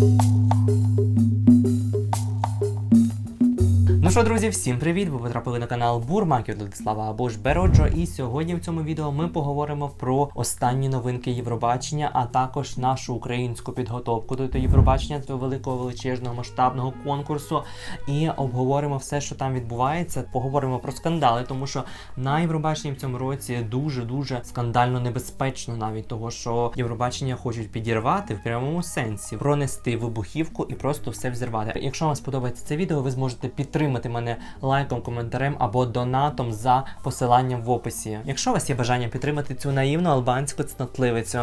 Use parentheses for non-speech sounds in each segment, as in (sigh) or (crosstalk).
Ну що, друзі, всім привіт! Ви потрапили на канал Бурмаків Владислава або ж Бероджо. І сьогодні в цьому відео ми поговоримо про останні новинки Євробачення, а також нашу українську підготовку до Євробачення, до великого величезного масштабного конкурсу. І обговоримо все, що там відбувається. Поговоримо про скандали, тому що на Євробаченні в цьому році дуже дуже скандально небезпечно, навіть того, що Євробачення хочуть підірвати в прямому сенсі, пронести вибухівку і просто все взірвати. Якщо вам сподобається це відео, ви зможете підтримати мене лайком, коментарем або донатом за посиланням в описі. Якщо у вас є бажання підтримати цю наївну албанську цнотливицю.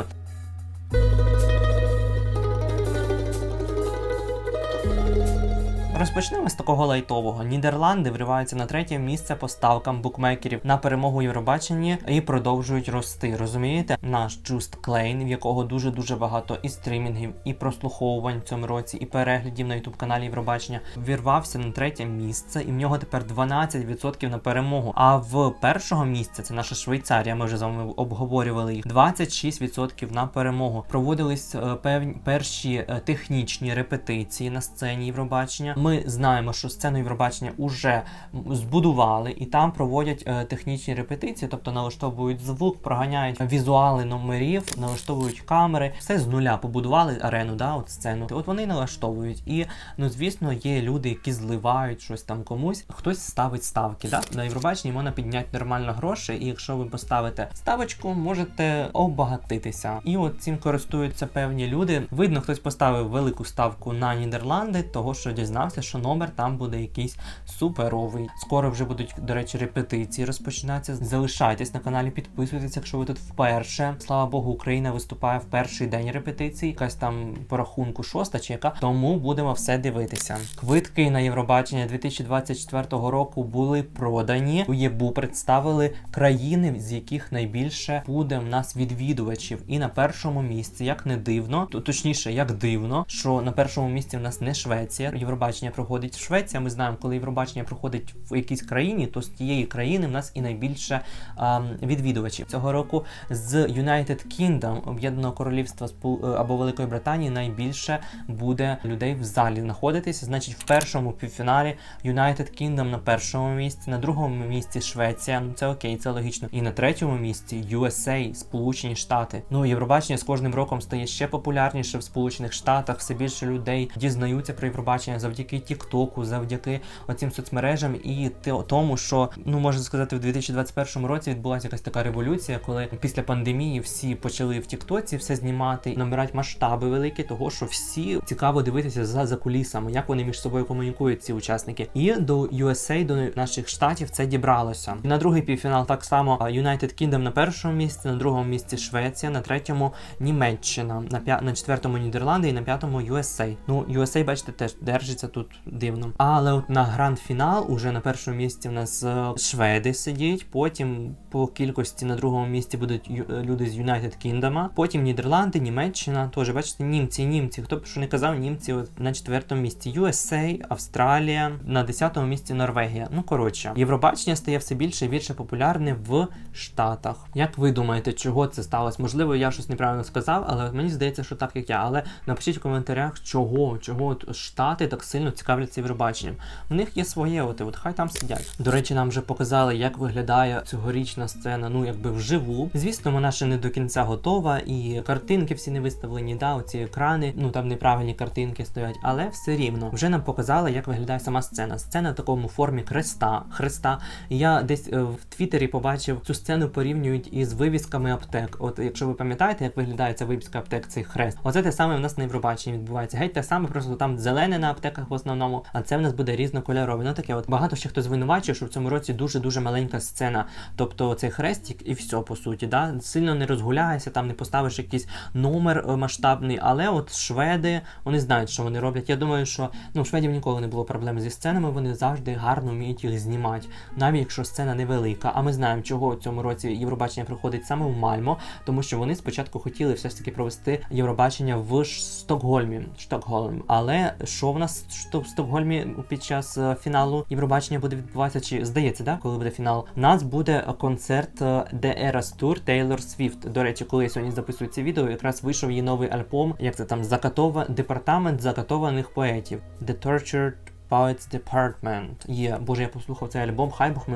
Розпочнемо з такого лайтового. Нідерланди вриваються на третє місце по ставкам букмекерів на перемогу Євробаченні і продовжують рости. Розумієте? Наш Just Клейн, в якого дуже дуже багато і стрімінгів, і прослуховувань в цьому році, і переглядів на ютуб каналі Євробачення, вірвався на третє місце, і в нього тепер 12% на перемогу. А в першого місця це наша Швейцарія. Ми вже з вами обговорювали їх. 26% на перемогу. Проводились е, певні перші е, технічні репетиції на сцені Євробачення. Ми знаємо, що сцену Євробачення уже м, збудували, і там проводять е, технічні репетиції, тобто налаштовують звук, проганяють візуали номерів, налаштовують камери, все з нуля побудували арену, да, от сцену. От вони налаштовують. І ну звісно, є люди, які зливають щось там комусь. Хтось ставить ставки. Да? На Євробаченні можна підняти нормально гроші, і якщо ви поставите ставочку, можете обагатитися. І от цим користуються певні люди. Видно, хтось поставив велику ставку на Нідерланди, того що дізнався, що номер там буде якийсь суперовий. Скоро вже будуть, до речі, репетиції розпочинатися. Залишайтесь на каналі, підписуйтесь, якщо ви тут вперше. Слава Богу, Україна виступає в перший день репетиції, якась там по рахунку шоста чи яка. Тому будемо все дивитися. Квитки на Євробачення 2024 року були продані. У ЄБУ представили країни, з яких найбільше буде в нас відвідувачів. І на першому місці, як не дивно, то точніше, як дивно, що на першому місці в нас не Швеція. Євробачення проходить в Швеції. Ми знаємо, коли Євробачення проходить в якійсь країні, то з тієї країни в нас і найбільше а, відвідувачів цього року. З United Kingdom, Об'єднаного Королівства е, або Великої Британії, найбільше буде людей в залі знаходитися. Значить, в першому півфіналі United Kingdom на першому місці, на другому місці Швеція. Ну це окей, це логічно. І на третьому місці USA, Сполучені Штати. Ну Євробачення з кожним роком стає ще популярніше в Сполучених Штатах. Все більше людей дізнаються про Євробачення завдяки Тіктоку, завдяки оцим соцмережам і тому, що ну можна сказати, в 2021 році відбулася якась така революція, коли після пандемії всі почали в Тіктоці все знімати, набирати масштаби великі, того що всі цікаво дивитися за, за кулісами, як вони між собою комунікують ці учасники. І до USA, до наших штатів це дібралося. І на другий півфінал так само United Kingdom на першому місці, на другому місці Швеція, на третьому Німеччина, на п'я... на четвертому Нідерланди і на п'ятому USA. Ну, USA, бачите, теж держиться тут дивно. Але от на гранд-фінал уже на першому місці в нас е, шведи сидять, потім по кількості на другому місці будуть е, люди з United Kingdom, потім Нідерланди, Німеччина, теж бачите, німці, німці. Хто б що не казав, німці от на четвертому місці USA, Австралія, на десятому місці Норвегія. Ну коротше, Євробачення стає все більше і більше популярне в Штатах. Як ви думаєте, чого це сталося? Можливо, я щось неправильно сказав, але мені здається, що так як я. Але напишіть в коментарях, чого, чого от Штати так сильно цікавляться Євробаченням. У них є своє, от, от хай там сидять. До речі, нам вже показали, як виглядає цьогорічна сцена, ну якби вживу. Звісно, вона ще не до кінця готова, і картинки всі не виставлені, да, оці екрани, ну там неправильні картинки стоять, але все рівно вже нам показали, як виглядає сама сцена. Сцена в такому формі хреста. Хреста. Я десь е, в Твіттері побачив цю сцену порівнюють із вивісками аптек. От якщо ви пам'ятаєте, як виглядає ця вивіска аптек, цей хрест. Оце те саме в нас на Євробаченні відбувається. Геть те саме, просто там зелене на аптеках основному, а це в нас буде різнокольорове. Ну таке, от багато ще хто звинувачує, що в цьому році дуже дуже маленька сцена. Тобто цей хрестик і все по суті, да сильно не розгуляєшся, там не поставиш якийсь номер е, масштабний. Але от шведи вони знають, що вони роблять. Я думаю, що ну у шведів ніколи не було проблем зі сценами. Вони завжди гарно вміють їх знімати, навіть якщо сцена невелика. А ми знаємо, чого в цьому році Євробачення проходить саме в Мальмо, тому що вони спочатку хотіли все ж таки провести Євробачення в Стокгольмі. Штокгольм. Але що в нас в Стокгольмі під час е, фіналу Євробачення буде відбуватися, чи здається, да, коли буде фінал. У нас буде е, концерт е, The Eras Tour Taylor Swift. До речі, коли я сьогодні записую це відео, якраз вийшов її новий альбом. Як це там закатова департамент закатованих поетів. The Tortured Poets Department є. Боже, я послухав цей альбом, хай Бог.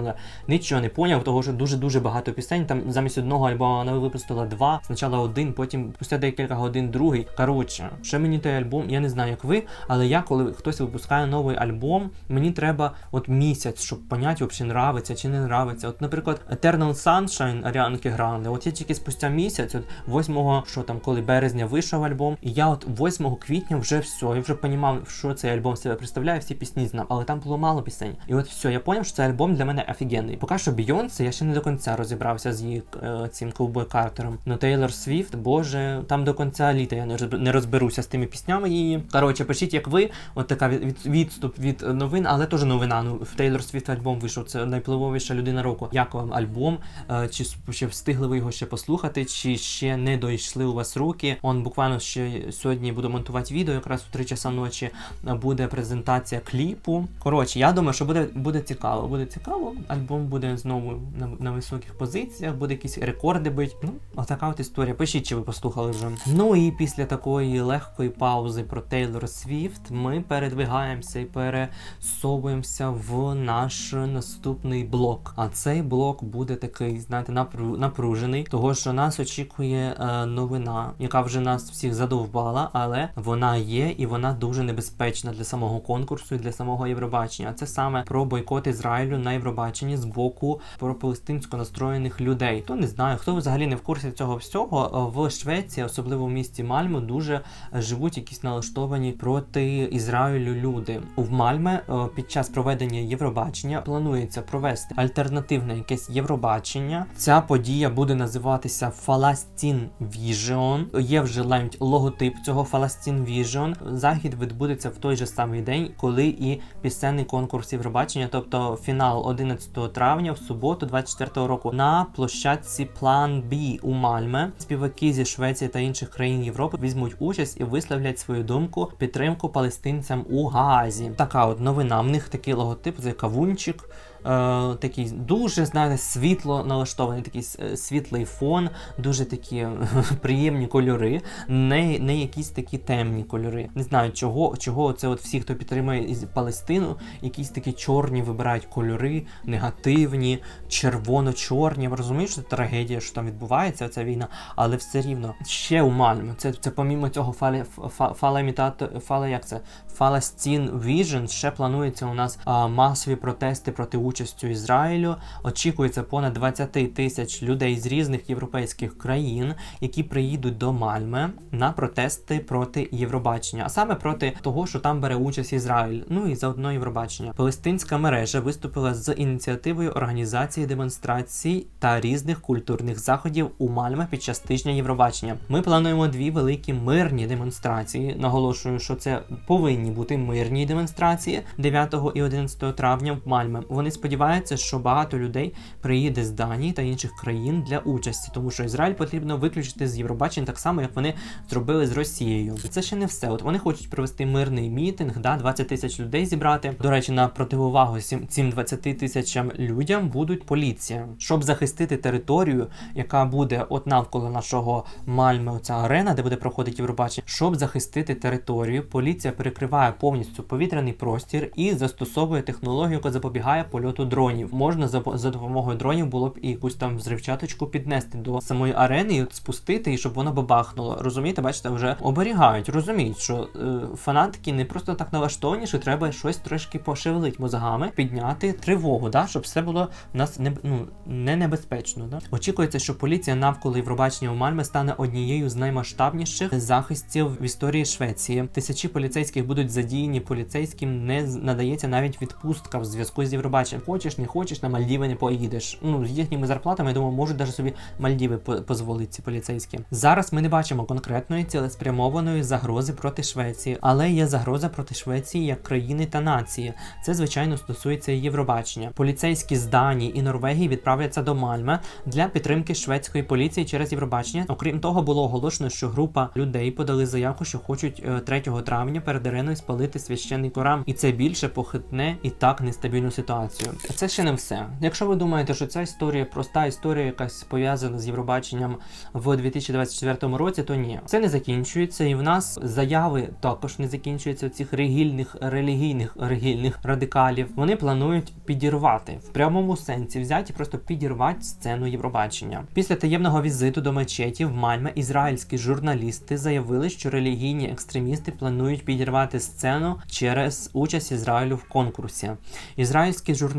Нічого не поняв, того що дуже дуже багато пісень. Там замість одного альбому вона випустила два. Спочатку один, потім спустя декілька годин другий. Коротше, ще мені той альбом, я не знаю, як ви, але я, коли хтось випускає новий альбом, мені треба от місяць, щоб поняти, взагалі нравиться чи не нравиться. От, наприклад, Eternal Sunshine Аріанки Гранде. От я тільки спустя місяць, от 8 що там, коли березня вийшов альбом, і я от 8 квітня вже все, я вже понімав, що цей альбом себе представляє, всі пісні знав, але там було мало пісень. І от все, я зрозумів, що цей альбом для мене офігенний. Поки що Бейонсе, я ще не до кінця розібрався з її е, цим ковбой Картером. Ну Тейлор Свіфт, боже, там до кінця літа я не розберуся з тими піснями її. Коротше, пишіть, як ви, от така від- відступ від новин, але теж новина. Ну в Тейлор Свіфт альбом вийшов. Це найпливовіша людина року. Як вам альбом? Е, Чи ще встигли ви його ще послухати, чи ще не дійшли у вас руки? Он буквально ще сьогодні буду монтувати відео, якраз у 3 часа ночі е, буде презентація кліпу. Коротше, я думаю, що буде, буде цікаво. Буде цікаво. Альбом буде знову на, на високих позиціях, буде якісь рекорди бить. Ну, отака от історія. Пишіть, чи ви послухали вже. Ну і після такої легкої паузи про Тейлор Свіфт ми передвигаємося і пересовуємося в наш наступний блок. А цей блок буде такий, знаєте, напру- напружений, того що нас очікує е, новина, яка вже нас всіх задовбала, але вона є і вона дуже небезпечна для самого конкурсу для самого Євробачення. Це саме про бойкот Ізраїлю на Євробаченні з боку пропалестинсько настроєних людей. Хто не знає, хто взагалі не в курсі цього всього е, в Швеції, особливо в місті Мальмо, дуже живуть якісь налаштовані проти Ізраїлю люди. В Мальме е, під час проведення Євробачення планується провести альтернативне якесь Євробачення. Ця подія буде називатися Фаластін Vision. Є вже навіть логотип цього Фаластін Vision. Захід відбудеться в той же самий день, коли і пісенний конкурс Євробачення, тобто фінал 11 травня в суботу, 24 року, на площадці План Б у Мальме. Співаки зі Швеції та інших країн Європи візьмуть участь і висловлять свою думку підтримку палестинцям у Газі. Така от новина. В них такий логотип, за кавунчик. Е, такий дуже знаєте, світло налаштований, такий е, світлий фон, дуже такі е, (laughs) приємні кольори, не, не якісь такі темні кольори. Не знаю, чого, чого це от всі, хто підтримує Палестину, якісь такі чорні вибирають кольори, негативні, червоно-чорні. Ви розумієте, що це трагедія, що там відбувається, ця війна, але все рівно ще у Мальмі. Це, це помімо цього фалі, фа, фалемітату, фале, як це? Фалестін Vision ще планується у нас а, масові протести проти участю Ізраїлю. Очікується понад 20 тисяч людей з різних європейських країн, які приїдуть до Мальме на протести проти Євробачення, а саме проти того, що там бере участь Ізраїль. Ну і заодно Євробачення. Палестинська мережа виступила з ініціативою організації демонстрацій та різних культурних заходів у Мальме під час тижня Євробачення. Ми плануємо дві великі мирні демонстрації. Наголошую, що це повинні бути мирні демонстрації 9 і 11 травня в Мальме. Вони сподіваються, що багато людей приїде з Данії та інших країн для участі, тому що Ізраїль потрібно виключити з Євробачення так само, як вони зробили з Росією. І це ще не все. От вони хочуть провести мирний мітинг, да, 20 тисяч людей зібрати. До речі, на противовагу цим, цим 20 тисячам людям будуть поліція, щоб захистити територію, яка буде от навколо нашого Мальми, оця арена, де буде проходити Євробачення. Щоб захистити територію, поліція перекриває повністю повітряний простір і застосовує технологію, яка запобігає польоту дронів. Можна за, за допомогою дронів було б і якусь там взривчаточку піднести до самої арени і спустити, і щоб воно бабахнуло. Розумієте, бачите, вже оберігають, розуміють, що е, фанатки не просто так налаштовані, що треба щось трошки пошевелити мозгами, підняти тривогу, да, щоб все було в нас не, ну, не небезпечно. Да? Очікується, що поліція навколо Євробачення у Мальме стане однією з наймасштабніших захистів в історії Швеції. Тисячі поліцейських будуть задіяні поліцейським, не надається навіть відпустка в зв'язку з Євробаченням. Хочеш, не хочеш, на Мальдіви не поїдеш. Ну, з їхніми зарплатами, я думаю, можуть навіть собі Мальдіви по- дозволити ці поліцейські. Зараз ми не бачимо конкретної цілеспрямованої загрози проти Швеції, але є загроза проти Швеції як країни та нації. Це звичайно стосується Євробачення. Поліцейські з Данії і Норвегії відправляться до Мальме для підтримки шведської поліції через Євробачення. Окрім того, було оголошено, що група людей подали заявку, що хочуть е, 3 травня перед ареною спалити священний Коран, і це більше похитне і так нестабільну ситуацію. Це ще не все. Якщо ви думаєте, що ця історія проста історія, якась пов'язана з Євробаченням в 2024 році, то ні, це не закінчується, і в нас заяви також не закінчуються цих регільних релігійних регільних радикалів. Вони планують підірвати в прямому сенсі взяти, просто підірвати сцену Євробачення. Після таємного візиту до мечеті в Мальме ізраїльські журналісти заявили, що релігійні екстремісти планують підірвати сцену через участь Ізраїлю в конкурсі. Ізраїльські журналісти,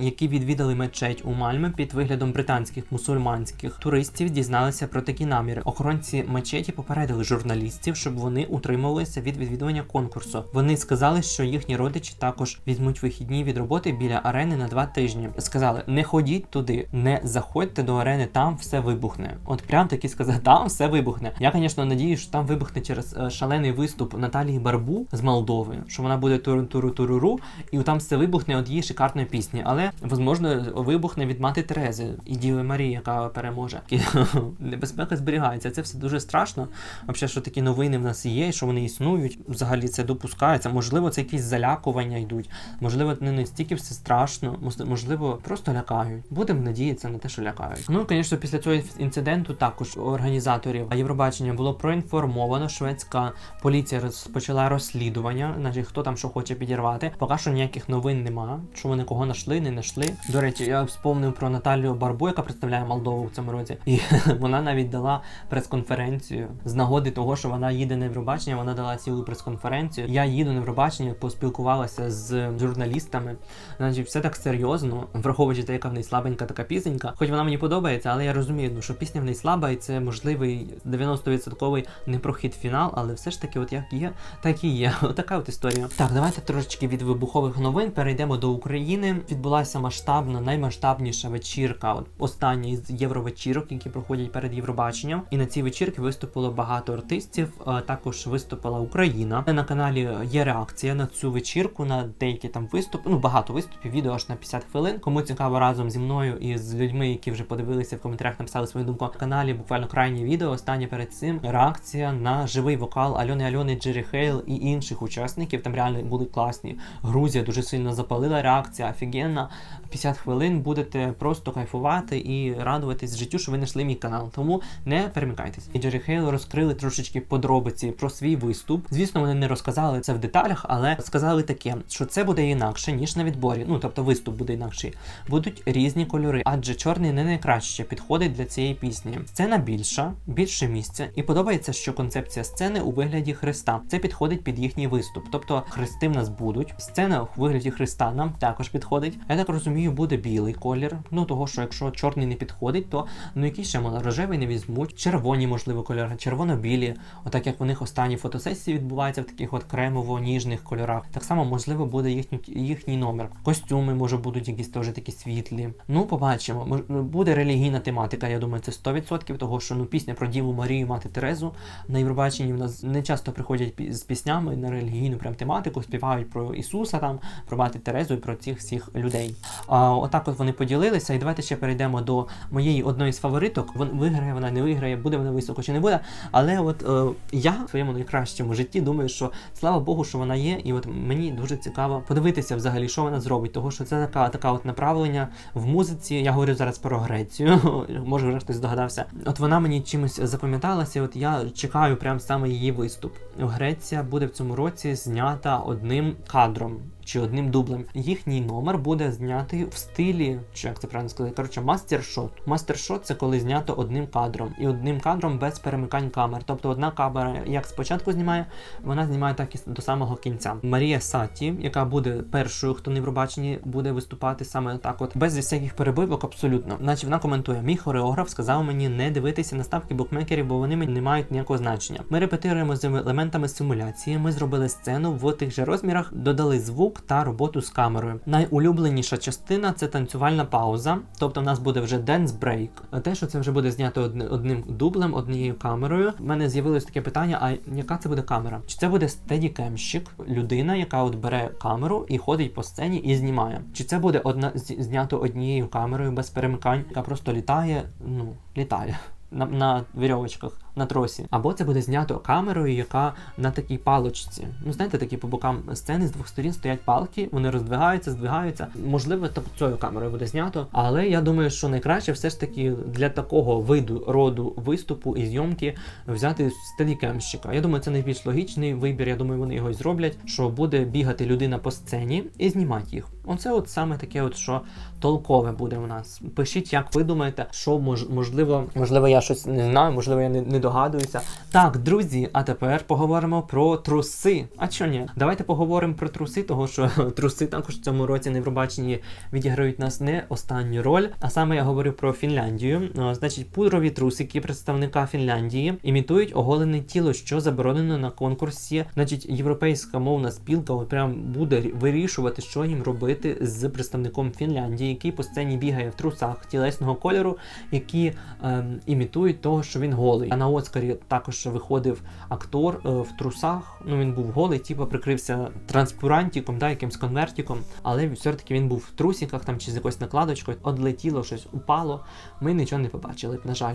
які відвідали мечеть у Мальме під виглядом британських мусульманських туристів, дізналися про такі наміри. Охоронці мечеті попередили журналістів, щоб вони утримувалися від відвідування конкурсу. Вони сказали, що їхні родичі також візьмуть вихідні від роботи біля арени на два тижні. Сказали: не ходіть туди, не заходьте до арени, там все вибухне. От прям таки сказали, там все вибухне. Я, звісно, надію, що там вибухне через е, шалений виступ Наталії Барбу з Молдови, що вона буде туру-туру-туру, і там все вибухне від її шикарної пісні. Але можливо вибухне від мати Терези і Діви Марії, яка переможе. (laughs) Небезпека зберігається. Це все дуже страшно. Взагалі, що такі новини в нас є, що вони існують. Взагалі це допускається. Можливо, це якісь залякування йдуть. Можливо, не настільки все страшно, можливо, просто лякають. Будемо надіятися на те, що лякають. Ну, звісно, після цього інциденту також організаторів Євробачення було проінформовано. Шведська поліція розпочала розслідування, значить, хто там що хоче підірвати. Поки що ніяких новин нема. Що вони кого знайшли, не знайшли. До речі, я вспомнив про Наталію Барбу, яка представляє Молдову в цьому році, і (laughs) вона навіть дала прес-конференцію з нагоди того, що вона їде на Євробачення. Вона дала цілу прес-конференцію. Я їду на Євробачення, поспілкувалася з журналістами. Значить, все так серйозно, враховуючи те, яка в неї слабенька така пісенька. Хоч вона мені подобається, але я розумію, ну, що пісня в неї слаба, і це можливий 90% непрохід фінал, але все ж таки, от як є, так і є. (laughs) Отака от історія. Так, давайте трошечки від вибухових новин перейдемо до України. Відбулася масштабна, наймасштабніша вечірка, от остання із євровечірок, які проходять перед Євробаченням. І на цій вечірці виступило багато артистів. е, Також виступила Україна. На каналі є реакція на цю вечірку, на деякі там виступи. Ну багато виступів, відео аж на 50 хвилин. Кому цікаво разом зі мною і з людьми, які вже подивилися в коментарях, написали свою думку на каналі. Буквально крайнє відео. Останнє перед цим реакція на живий вокал Альони Альони, Джері Хейл і інших учасників. Там реально були класні. Грузія дуже сильно запалила. Реакція офігенна. 50 хвилин будете просто кайфувати і радуватись життю, що ви знайшли мій канал. Тому не перемикайтесь. І Джері Хейл розкрили трошечки подробиці про свій виступ. Звісно, вони не розказали це в деталях, але сказали таке, що це буде інакше ніж на відборі. Ну тобто виступ буде інакший. Будуть різні кольори, адже чорний не найкраще підходить для цієї пісні. Сцена більша, більше місця, і подобається, що концепція сцени у вигляді Христа. Це підходить під їхній виступ. Тобто хрести в нас будуть. Сцена у вигляді Христа нам також підходить. Я так розумію, буде білий колір. Ну того, що якщо чорний не підходить, то ну якийсь ще рожевий не візьмуть. Червоні, можливо, кольори, червоно-білі. Отак як у них останні фотосесії відбуваються в таких от кремово-ніжних кольорах. Так само можливо буде їхній їхній номер. Костюми може будуть якісь теж такі світлі. Ну, побачимо. Буде релігійна тематика. Я думаю, це 100%, того що ну пісня про Діву Марію, мати Терезу на Євробаченні в нас не часто приходять з піснями на релігійну прям тематику, співають про Ісуса там, про мати Терезу і про цих всіх людей. А, отак от вони поділилися. І давайте ще перейдемо до моєї одної з фавориток. Вон виграє, вона не виграє, буде вона високо чи не буде. Але от е, я в своєму найкращому житті думаю, що слава Богу, що вона є, і от мені дуже цікаво подивитися взагалі, що вона зробить. Того що це така, така от направлення в музиці. Я говорю зараз про Грецію. (laughs) Може, вже хтось здогадався. От вона мені чимось запам'яталася. От я чекаю прям саме її виступ. Греція буде в цьому році знята одним кадром. Чи одним дублем. Їхній номер буде знятий в стилі, чи як це правильно сказати, коротше, мастер-шот. Мастер-шот це коли знято одним кадром. І одним кадром без перемикань камер. Тобто одна камера як спочатку знімає, вона знімає так і до самого кінця. Марія Саті, яка буде першою, хто на Євробаченні буде виступати саме так, от без всяких перебивок, абсолютно. Наче вона коментує: мій хореограф сказав мені не дивитися на ставки букмекерів, бо вони мені не мають ніякого значення. Ми репетируємо з елементами симуляції. Ми зробили сцену в тих же розмірах, додали звук зв'язок та роботу з камерою. Найулюбленіша частина це танцювальна пауза, тобто в нас буде вже dance break. Те, що це вже буде знято одни- одним дублем, однією камерою. У мене з'явилось таке питання: а яка це буде камера? Чи це буде стедікемщик, людина, яка от бере камеру і ходить по сцені і знімає? Чи це буде одна знято однією камерою без перемикань, яка просто літає? Ну, літає. (laughs) На, на вірьовочках, на тросі. Або це буде знято камерою, яка на такій палочці. Ну, знаєте, такі по бокам сцени з двох сторін стоять палки, вони роздвигаються, здвигаються. Можливо, тобто цією камерою буде знято. Але я думаю, що найкраще все ж таки для такого виду роду виступу і зйомки взяти стедікемщика. Я думаю, це найбільш логічний вибір. Я думаю, вони його й зроблять, що буде бігати людина по сцені і знімати їх. Оце от саме таке, от що толкове буде у нас. Пишіть, як ви думаєте, що мож, можливо, можливо, я щось не знаю, можливо, я не, не догадуюся. Так, друзі, а тепер поговоримо про труси. А чо ні? Давайте поговоримо про труси, того що (laughs) труси також в цьому році на Євробаченні відіграють нас не останню роль. А саме я говорю про Фінляндію. Значить, пудрові трусики представника Фінляндії імітують оголене тіло, що заборонено на конкурсі. Значить, європейська мовна спілка прям буде вирішувати, що їм робити з представником Фінляндії, який по сцені бігає в трусах тілесного кольору, які ем, імітують того, що він голий. А на Оскарі також виходив актор е, в трусах. Ну він був голий, типу прикрився транспурантіком, да, якимсь конвертиком, але все-таки він був в трусіках там чи з якоюсь накладочкою, одлетіло щось, упало. Ми нічого не побачили, на жаль.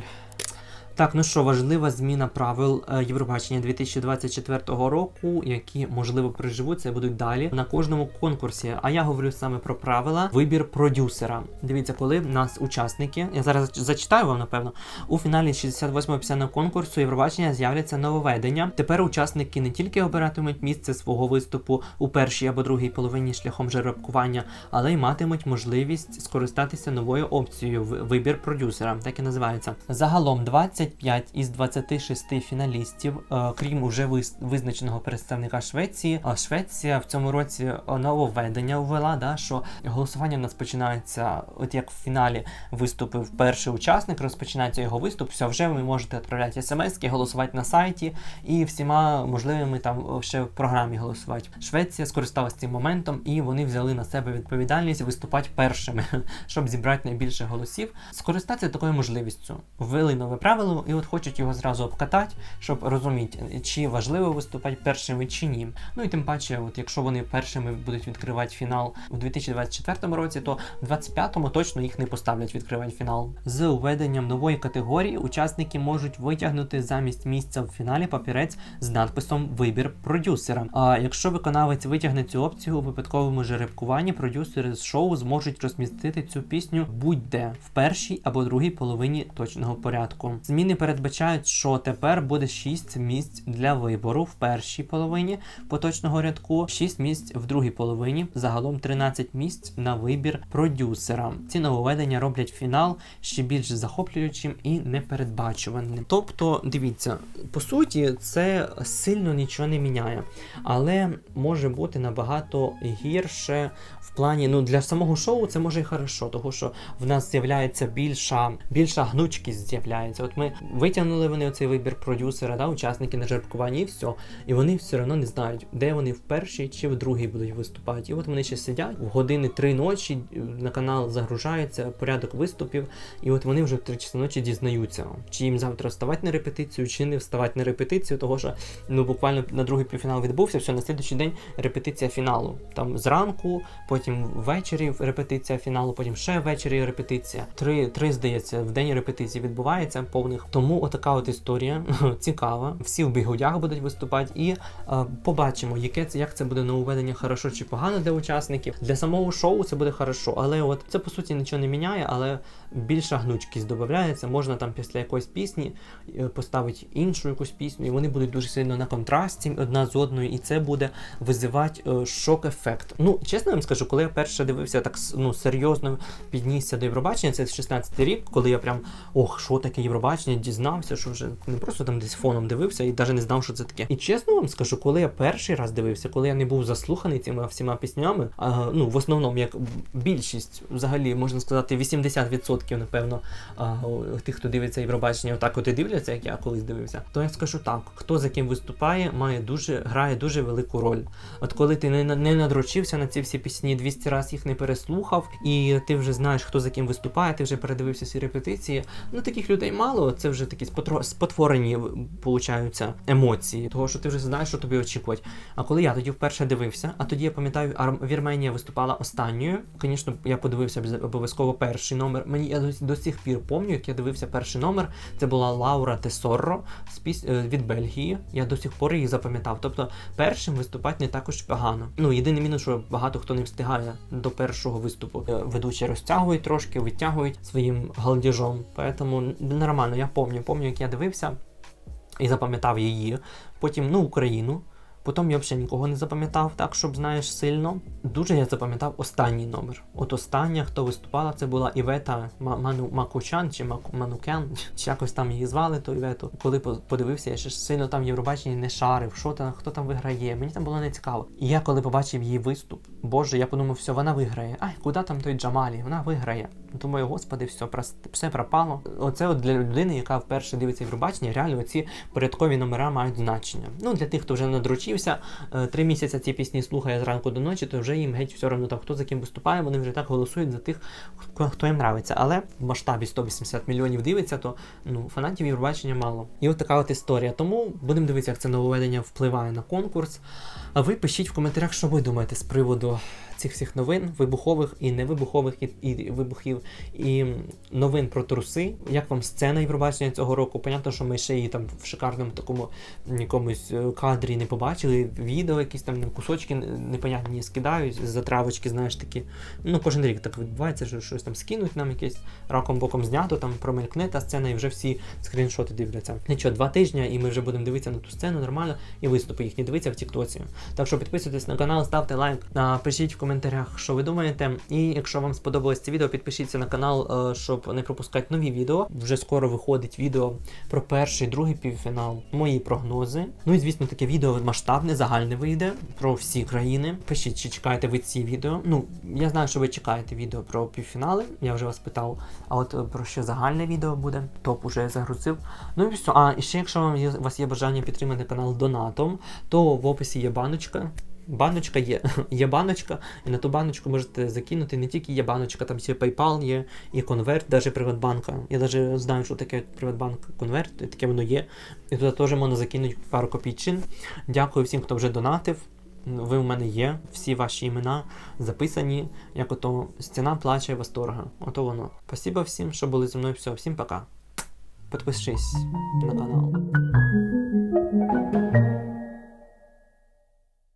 Так, ну що, важлива зміна правил е, Євробачення 2024 року, які можливо приживуться і будуть далі на кожному конкурсі. А я говорю саме про правила вибір продюсера. Дивіться, коли в нас учасники, я зараз зачитаю вам, напевно, у фіналі 68-го пісенного конкурсу Євробачення з'являться нововведення. Тепер учасники не тільки обиратимуть місце свого виступу у першій або другій половині шляхом жеребкування, але й матимуть можливість скористатися новою опцією вибір продюсера, так і називається. Загалом 25 із 26 фіналістів, е, крім уже визначеного представника Швеції. А Швеція в цьому році е, нововведення ввела, да, що голосування в нас починається, от як в фіналі виступив перший учасник, розпочинається його виступ. Все, вже ви можете відправляти смс, голосувати на сайті і всіма можливими там е, ще в програмі голосувати. Швеція скористалася цим моментом і вони взяли на себе відповідальність виступати першими, (laughs) щоб зібрати найбільше голосів. Скористатися такою можливістю. Ввели нове правило, і от хочуть його зразу обкатати, щоб розуміти, чи важливо виступати першими чи ні. Ну і тим паче, от якщо вони першими будуть відкривати фінал у 2024 році, то в 2025-му точно їх не поставлять відкривати фінал. З введенням нової категорії учасники можуть витягнути замість місця в фіналі папірець з надписом Вибір продюсера. А якщо виконавець витягне цю опцію у випадковому жеребкуванні, продюсери з шоу зможуть розмістити цю пісню будь-де в першій або другій половині точного порядку. Зміни передбачають, що тепер буде 6 місць для вибору в першій половині поточного рядку, 6 місць в другій половині, загалом 13 місць на вибір продюсера. Ці нововведення роблять фінал ще більш захоплюючим і непередбачуваним. Тобто, дивіться, по суті, це сильно нічого не міняє, але може бути набагато гірше в плані, ну для самого шоу це може і хорошо, тому що в нас з'являється більша, більша гнучкість з'являється. От ми витягнули вони оцей вибір продюсера, да, учасники на жеребкуванні, і все. І вони все одно не знають, де вони в першій чи в другій будуть виступати. І от вони ще сидять в години три ночі на канал загружається порядок виступів, і от вони вже в три часи ночі дізнаються, чи їм завтра вставати на репетицію, чи не вставати на репетицію, того що ну буквально на другий півфінал відбувся, все на слідуючий день репетиція фіналу. Там зранку, потім ввечері репетиція фіналу, потім ще ввечері репетиція. Три, три здається, в день репетиції відбувається повних. Тому отака от історія (laughs) цікава. Всі в бігудях будуть виступати, і е, побачимо, яке це як це буде нововведення, хорошо чи погано для учасників. Для самого шоу це буде хорошо, але от це по суті нічого не міняє, але більша гнучкість додається. Можна там після якоїсь пісні е, поставити іншу якусь пісню, і вони будуть дуже сильно на контрасті одна з одною, і це буде визивати е, шок-ефект. Ну, чесно вам скажу, коли я перше дивився так ну, серйозно піднісся до Євробачення, це 16 рік, коли я прям ох, що таке Євробачення дізнався, що вже не просто там десь фоном дивився і навіть не знав, що це таке. І чесно вам скажу, коли я перший раз дивився, коли я не був заслуханий цими всіма піснями, а, ну в основному, як більшість, взагалі можна сказати, 80% напевно, а, о, тих, хто дивиться Євробачення, отак от і дивляться, як я колись дивився, то я скажу так: хто за ким виступає, має дуже грає дуже велику роль. От коли ти не, не надрочився на ці всі пісні, 200 разів їх не переслухав, і ти вже знаєш, хто за ким виступає, ти вже передивився всі репетиції. Ну таких людей мало. Це вже такі спотро- спотворені получаються емоції, того що ти вже знаєш, що тобі очікувати. А коли я тоді вперше дивився, а тоді я пам'ятаю, Вірменія виступала останньою. Звісно, я подивився обов'язково перший номер. Мені я до, до сих пір пам'ятаю, як я дивився перший номер. Це була Лаура Тесорро з піс... е, від Бельгії. Я до сих пор її запам'ятав. Тобто першим виступати не також погано. Ну єдиний мінус, що багато хто не встигає до першого виступу. Е, Ведучі розтягують трошки, витягують своїм галдіжом. Поэтому нормально, я пам'ятаю, пам'ятаю, як я дивився і запам'ятав її. Потім ну Україну. Потім я взагалі нікого не запам'ятав, так щоб знаєш сильно. Дуже я запам'ятав останній номер. От остання, хто виступала, це була Івета Ману Макучан чи Манукян, чи якось там її звали, ту Івету. Коли подивився, я ще сильно там в Євробаченні не шарив, що там, хто там виграє. Мені там було не цікаво. І я коли побачив її виступ, боже, я подумав, все, вона виграє. Ай, куди там той Джамалі? Вона виграє. Думаю, господи, все, все пропало. Оце от для людини, яка вперше дивиться Євробачення, реально оці порядкові номера мають значення. Ну, для тих, хто вже надручився, е, три місяці ці пісні слухає зранку до ночі, то вже їм геть все одно там, хто за ким виступає, вони вже так голосують за тих, хто їм нравиться. Але в масштабі 180 мільйонів дивиться, то ну, фанатів Євробачення мало. І от така от історія. Тому будемо дивитися, як це нововведення впливає на конкурс. А ви пишіть в коментарях, що ви думаєте з приводу цих всіх новин, вибухових і невибухових, і, і вибухів, і новин про труси. Як вам сцена Євробачення цього року? Понятно, що ми ще її там в шикарному такому якомусь е, кадрі не побачили. Відео, якісь там кусочки непонятні скидають, затравочки, знаєш такі. Ну, кожен рік так відбувається, що щось там скинуть нам якесь раком боком знято, там промелькне та сцена, і вже всі скріншоти дивляться. Нічого, два тижні, і ми вже будемо дивитися на ту сцену нормально, і виступи їхні дивитися в Тіктоці. Так що підписуйтесь на канал, ставте лайк, а, пишіть в коментарях, що ви думаєте. І якщо вам сподобалось це відео, підпишіться на канал, е, щоб не пропускати нові відео. Вже скоро виходить відео про перший, другий півфінал, мої прогнози. Ну і звісно, таке відео масштабне, загальне вийде про всі країни. Пишіть, чи чекаєте ви ці відео. Ну, я знаю, що ви чекаєте відео про півфінали, я вже вас питав. А от е, про що загальне відео буде, топ уже загрузив. Ну і все. А ще, якщо у вас є бажання підтримати канал донатом, то в описі є баночка. Баночка є, (laughs) є баночка, і на ту баночку можете закинути не тільки є баночка, там ще PayPal є, і конверт, навіть Приватбанка. Я навіть знаю, що таке Приватбанк конверт, і таке воно є. І туди теж можна закинути пару копійчин. Дякую всім, хто вже донатив. Ви у мене є, всі ваші імена записані, як ото стіна плаче восторга. Ото воно. Спасибо всім, що були зі мною. Все, всім пока. Підпишись на канал.